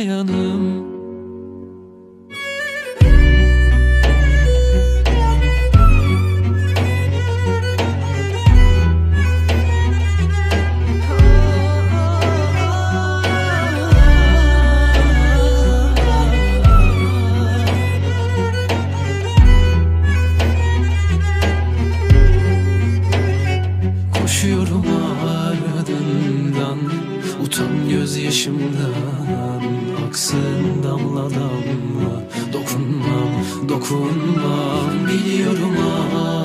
benim olmayanım Koşuyorum ardından Utan gözyaşımdan Aksın damla damla. Dokunmam, dokunmam. Biliyorum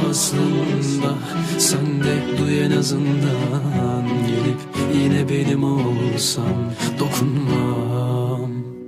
aslında. Sen de duy en azından. Gelip yine benim olsan Dokunma,